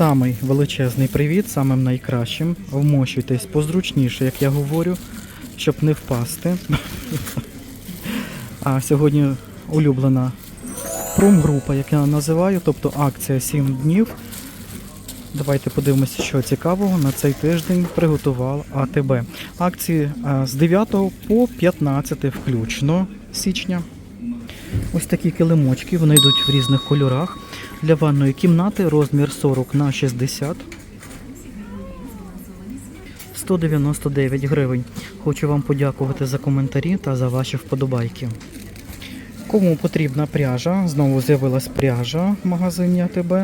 Самий величезний привіт, самим найкращим. Вмощуйтесь позручніше, як я говорю, щоб не впасти. А сьогодні улюблена промгрупа, як я називаю, тобто акція 7 днів. Давайте подивимося, що цікавого на цей тиждень приготував АТБ. Акції з 9 по 15 включно січня. Ось такі килимочки, вони йдуть в різних кольорах. Для ванної кімнати розмір 40 на 60. 199 гривень. Хочу вам подякувати за коментарі та за ваші вподобайки. Кому потрібна пряжа, знову з'явилась пряжа в магазині АТБ.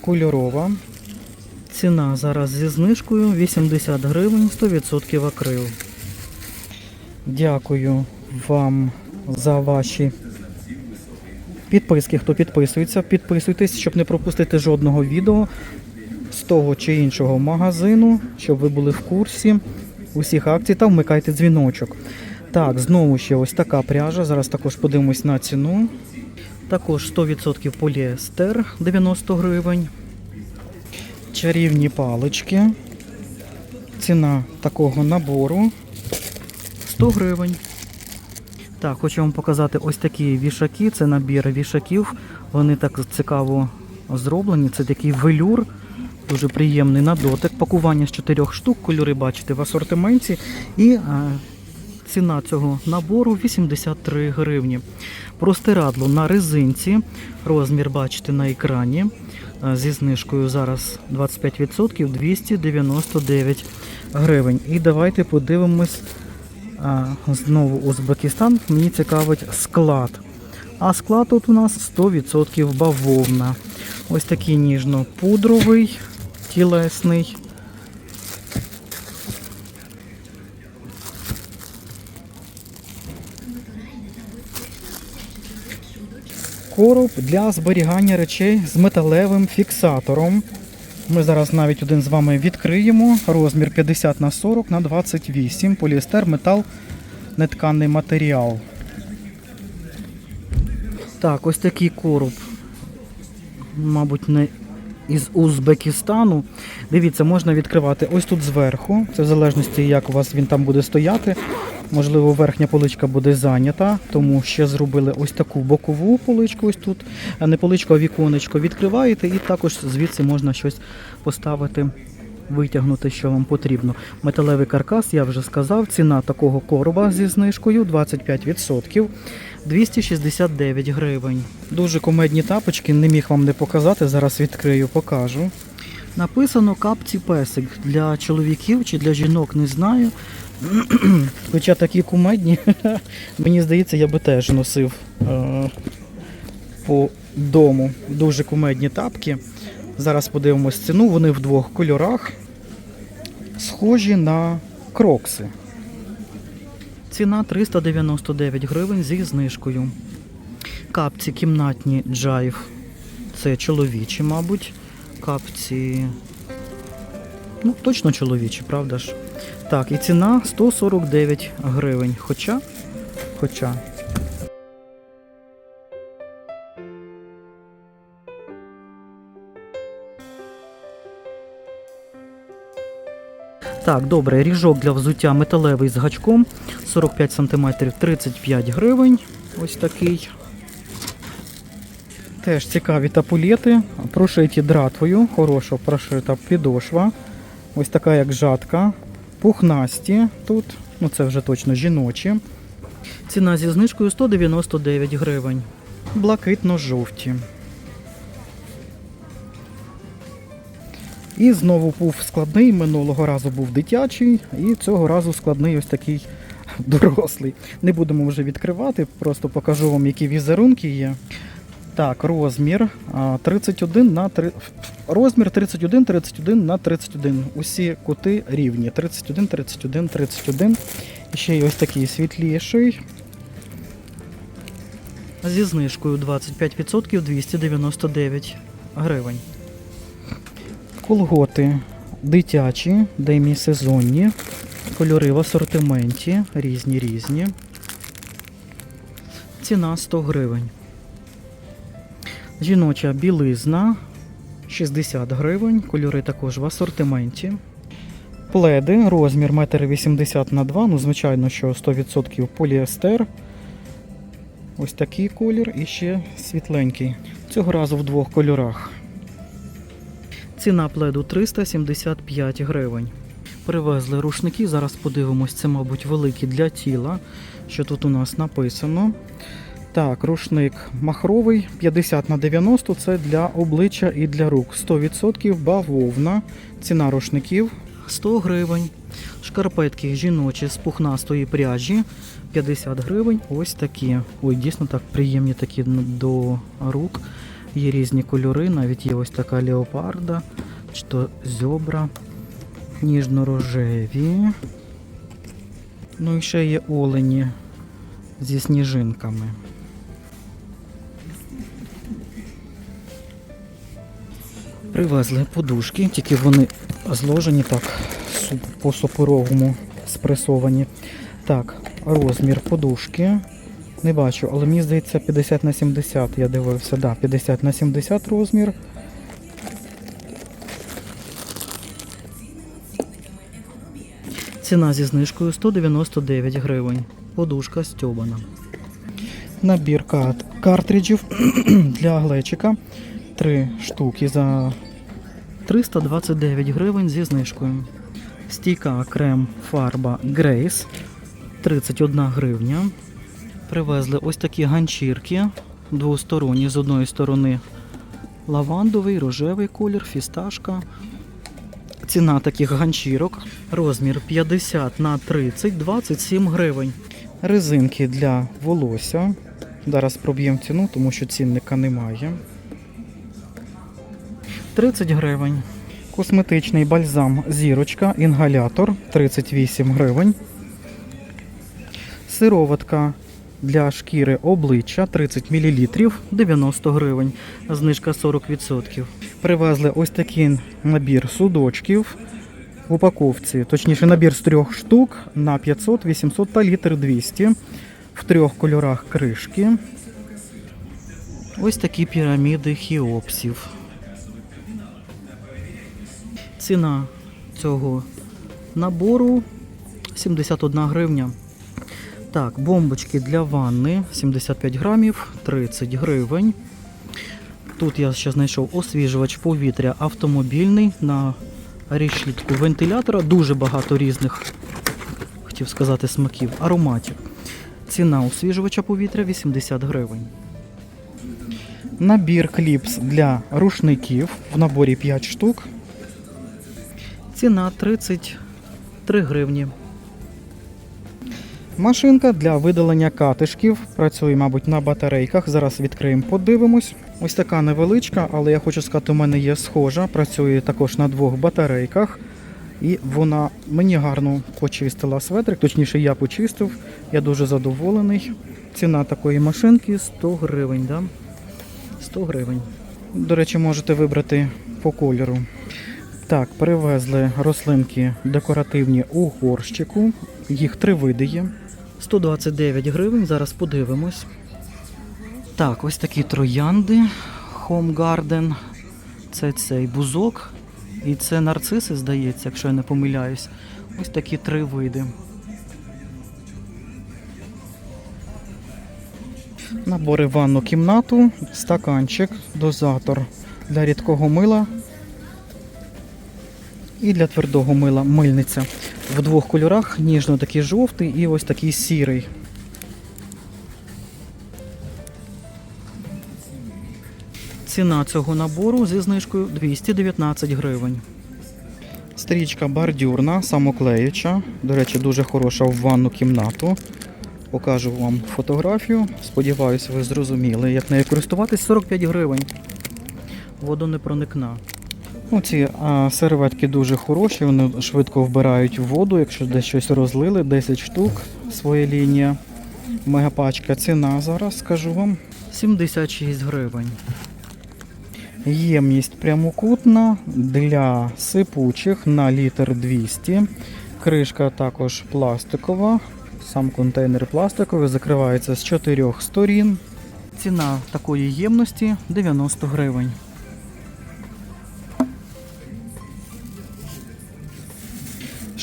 Кольорова. Ціна зараз зі знижкою 80 гривень, 100% акрил. Дякую вам за ваші підписки. Хто підписується, підписуйтесь, щоб не пропустити жодного відео з того чи іншого магазину, щоб ви були в курсі усіх акцій та вмикайте дзвіночок. Так, знову ще ось така пряжа. Зараз також подивимось на ціну. Також 100% поліестер 90 гривень. Чарівні палички. Ціна такого набору 100 гривень. Так, хочу вам показати ось такі вішаки. Це набір вішаків. Вони так цікаво зроблені. Це такий велюр, дуже приємний на дотик. Пакування з чотирьох штук, кольори бачите в асортименті. І е, ціна цього набору 83 гривні. Простирадло на резинці. Розмір бачите на екрані. Е, Зі знижкою зараз 25% 299 гривень. І давайте подивимось знову Узбекистан. Мені цікавить склад. А склад тут у нас 100% бавовна. Ось такий ніжно-пудровий, тілесний. Короб для зберігання речей з металевим фіксатором. Ми зараз навіть один з вами відкриємо. Розмір 50 на 40 на 28. Поліестер, метал, нетканий матеріал. Так, ось такий короб. Мабуть, не із Узбекистану. Дивіться, можна відкривати ось тут зверху. Це в залежності, як у вас він там буде стояти. Можливо, верхня поличка буде зайнята, тому ще зробили ось таку бокову поличку, ось тут, не поличку, а віконечко. Відкриваєте і також звідси можна щось поставити, витягнути, що вам потрібно. Металевий каркас, я вже сказав, ціна такого короба зі знижкою 25%. 269 гривень. Дуже комедні тапочки, не міг вам не показати. Зараз відкрию, покажу. Написано капці песик для чоловіків чи для жінок, не знаю. Хоча такі кумедні, мені здається, я би теж носив е, по дому. Дуже кумедні тапки. Зараз подивимось ціну. Вони в двох кольорах. Схожі на крокси. Ціна 399 гривень зі знижкою. Капці кімнатні джайв. Це чоловічі, мабуть. Капці. Ну, точно чоловічі, правда ж? Так, і ціна 149 гривень. Хоча. Хоча. Так, добре, ріжок для взуття металевий з гачком 45 см 35 гривень. Ось такий. Теж цікаві тапулети, прошиті дратвою, хороша прошита підошва. Ось така як жатка. Пухнасті тут, ну це вже точно жіночі. Ціна зі знижкою 199 гривень. Блакитно-жовті. І знову був складний, минулого разу був дитячий, і цього разу складний ось такий дорослий. Не будемо вже відкривати, просто покажу вам, які візерунки є. Так, розмір 31 на 3... розмір 31, 31 на 31. Усі кути рівні. 31, 31, 31. І ще й ось такий світліший. Зі знижкою 25% 299 гривень. Колготи дитячі, демісезонні. Кольори в асортименті. Різні різні. Ціна 100 гривень. Жіноча білизна 60 гривень. Кольори також в асортименті. Пледи, розмір 1,80 на 2 ну, звичайно, що 100% поліестер. Ось такий колір і ще світленький. Цього разу в двох кольорах. Ціна пледу 375 гривень. Привезли рушники. Зараз подивимось, це, мабуть, великі для тіла. Що тут у нас написано? Так, рушник махровий 50 на 90 це для обличчя і для рук. 100% бавовна. Ціна рушників 100 гривень. Шкарпетки жіночі з пухнастої пряжі 50 гривень. Ось такі. Ой, дійсно так приємні такі до рук. Є різні кольори, навіть є ось така леопарда, чи то зьобра, ніжно-рожеві. Ну і ще є олені зі сніжинками. Привезли подушки, тільки вони зложені так по супоровому спресовані. Так, розмір подушки. Не бачу, але мені здається 50 на 70, я дивився. Да, 50 на 70 розмір. Ціна зі знижкою 199 гривень. Подушка стьобана. Набір кат- картриджів для глечика. Три штуки за 329 гривень зі знижкою. Стійка крем фарба Grace 31 гривня. Привезли ось такі ганчірки двосторонні. З одної сторони лавандовий, рожевий колір, фісташка. Ціна таких ганчірок. Розмір 50 на 30, 27 гривень. Резинки для волосся. Зараз проб'ємо ціну, тому що цінника немає. 30 гривень. Косметичний бальзам зірочка, інгалятор 38 гривень. Сироватка для шкіри обличчя 30 мл 90 гривень. Знижка 40%. Привезли ось такий набір судочків в упаковці, точніше набір з трьох штук на 500, 800 та літр 200 в трьох кольорах кришки. Ось такі піраміди хіопсів. Ціна цього набору 71 гривня. Так, бомбочки для ванни 75 грамів, 30 гривень. Тут я ще знайшов освіжувач повітря автомобільний на решітку вентилятора. Дуже багато різних, хотів сказати, смаків, ароматів. Ціна освіжувача повітря 80 гривень. Набір кліпс для рушників в наборі 5 штук. Ціна 33 гривні. Машинка для видалення катишків. Працює, мабуть, на батарейках. Зараз відкриємо, подивимось. Ось така невеличка, але я хочу сказати, у мене є схожа. Працює також на двох батарейках. І вона мені гарно почистила светрик, точніше, я почистив. Я дуже задоволений. Ціна такої машинки 100 гривень. Да? 100 гривень. До речі, можете вибрати по кольору. Так, привезли рослинки декоративні у горщику. Їх три види є. 129 гривень, зараз подивимось. Так, ось такі троянди Home Garden. Це цей бузок. І це нарциси, здається, якщо я не помиляюсь. Ось такі три види. Набори ванну кімнату, стаканчик, дозатор для рідкого мила і для твердого мила мильниця. В двох кольорах ніжно такий жовтий і ось такий сірий. Ціна цього набору зі знижкою 219 гривень. Стрічка бордюрна, самоклеюча. До речі, дуже хороша в ванну кімнату. Покажу вам фотографію. Сподіваюсь, ви зрозуміли, як нею користуватись 45 гривень. Водонепроникна. Ну, ці а, серветки дуже хороші, вони швидко вбирають воду, якщо десь щось розлили, 10 штук, своя лінія. Мегапачка ціна зараз, скажу вам. 76 гривень. Ємність прямокутна для сипучих на літр 200. Кришка також пластикова. Сам контейнер пластиковий, закривається з чотирьох сторін. Ціна такої ємності 90 гривень.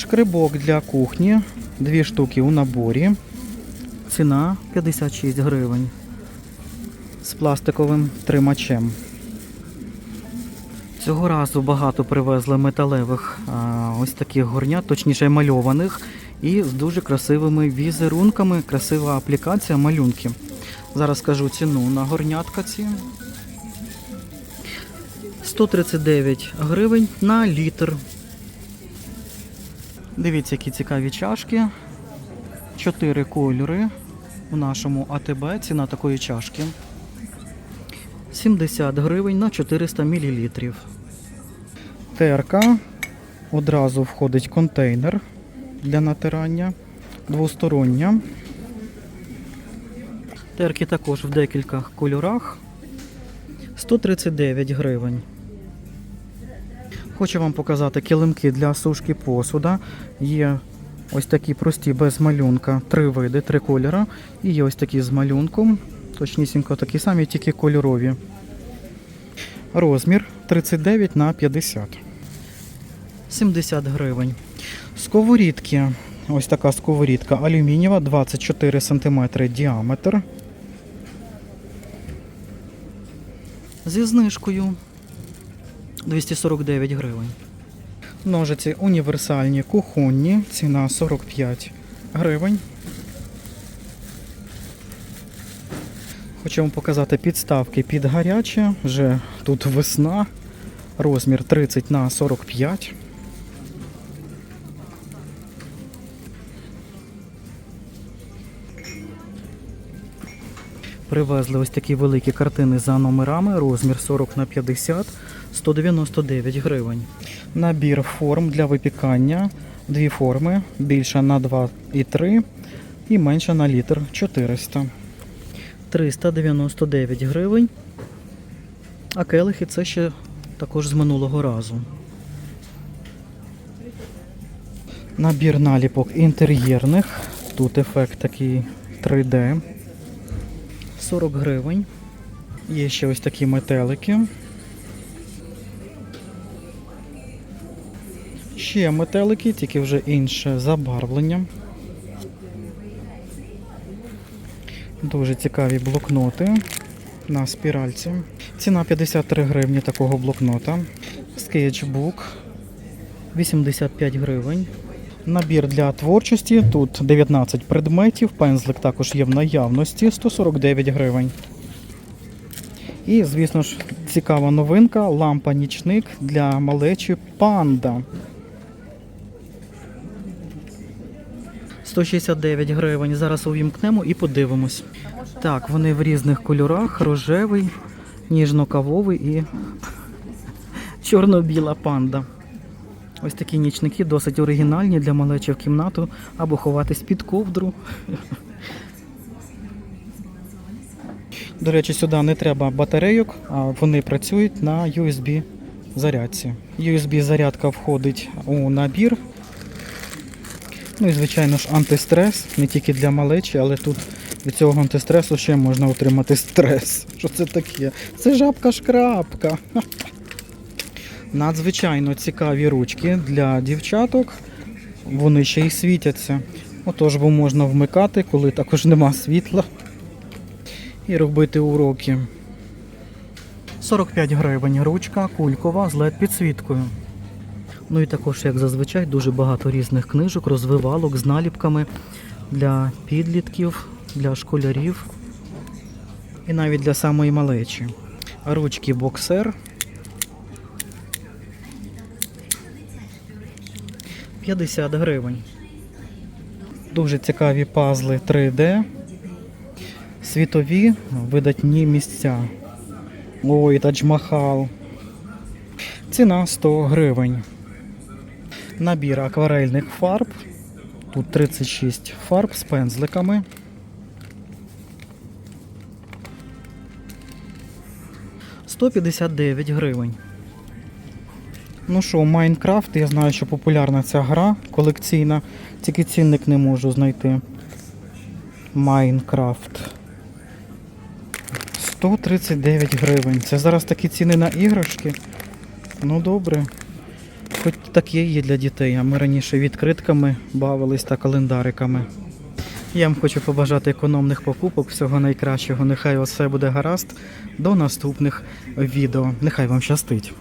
Шкрибок для кухні. Дві штуки у наборі. Ціна 56 гривень. З пластиковим тримачем. Цього разу багато привезли металевих ось таких горнят, точніше мальованих, і з дуже красивими візерунками, красива аплікація малюнки. Зараз скажу ціну на горнятка ці. 139 гривень на літр. Дивіться, які цікаві чашки. Чотири кольори у нашому АТБ. Ціна такої чашки. 70 гривень на 400 мл. Терка. Одразу входить контейнер для натирання. Двостороння. Терки також в декількох кольорах. 139 гривень. Хочу вам показати килимки для сушки посуда. Є ось такі прості без малюнка, три види, три кольори. І є ось такі з малюнком. Точнісінько такі самі, тільки кольорові. Розмір 39 на 50. 70 гривень. Сковорідки. Ось така сковорідка алюмінієва, 24 см діаметр. Зі знижкою 249 гривень. Ножиці універсальні кухонні, ціна 45 гривень. Хочу вам показати підставки під гаряче. Вже тут весна. Розмір 30 на 45. Привезли ось такі великі картини за номерами, розмір 40 на 50, 199 гривень. Набір форм для випікання. Дві форми, більша на 2,3 і менша на літр 400. 399 гривень. А келихи це ще також з минулого разу. Набір наліпок інтер'єрних. Тут ефект такий 3D. 40 гривень. Є ще ось такі метелики. Ще метелики, тільки вже інше забарвлення. Дуже цікаві блокноти на спіральці. Ціна 53 гривні такого блокнота. Скетчбук 85 гривень. Набір для творчості. Тут 19 предметів. Пензлик також є в наявності 149 гривень. І, звісно ж, цікава новинка лампа-нічник для малечі панда. 169 гривень. Зараз увімкнемо і подивимось. Так, вони в різних кольорах: рожевий, ніжно-кавовий і чорно-біла панда. Ось такі нічники досить оригінальні для малечі в кімнату або ховатись під ковдру. До речі, сюди не треба батарейок, а вони працюють на USB зарядці. USB зарядка входить у набір. Ну і звичайно ж антистрес, не тільки для малечі, але тут від цього антистресу ще можна отримати стрес. Що це таке? Це жабка-шкрапка. Надзвичайно цікаві ручки для дівчаток. Вони ще й світяться. Отож, бо можна вмикати, коли також нема світла. І робити уроки. 45 гривень ручка кулькова з led підсвіткою. Ну і також, як зазвичай, дуже багато різних книжок, розвивалок з наліпками для підлітків, для школярів і навіть для самої малечі. Ручки боксер 50 гривень. Дуже цікаві пазли 3D. Світові видатні місця. Ой, Тадж-Махал. Ціна 100 гривень. Набір акварельних фарб. Тут 36 фарб з пензликами. Сто п'ятдесят гривень. Ну що, Майнкрафт, я знаю, що популярна ця гра колекційна, тільки цінник не можу знайти. Майнкрафт. 139 гривень. Це зараз такі ціни на іграшки. Ну добре. Хоч таке є для дітей, а ми раніше відкритками бавились та календариками. Я вам хочу побажати економних покупок, всього найкращого. Нехай усе буде гаразд. До наступних відео. Нехай вам щастить.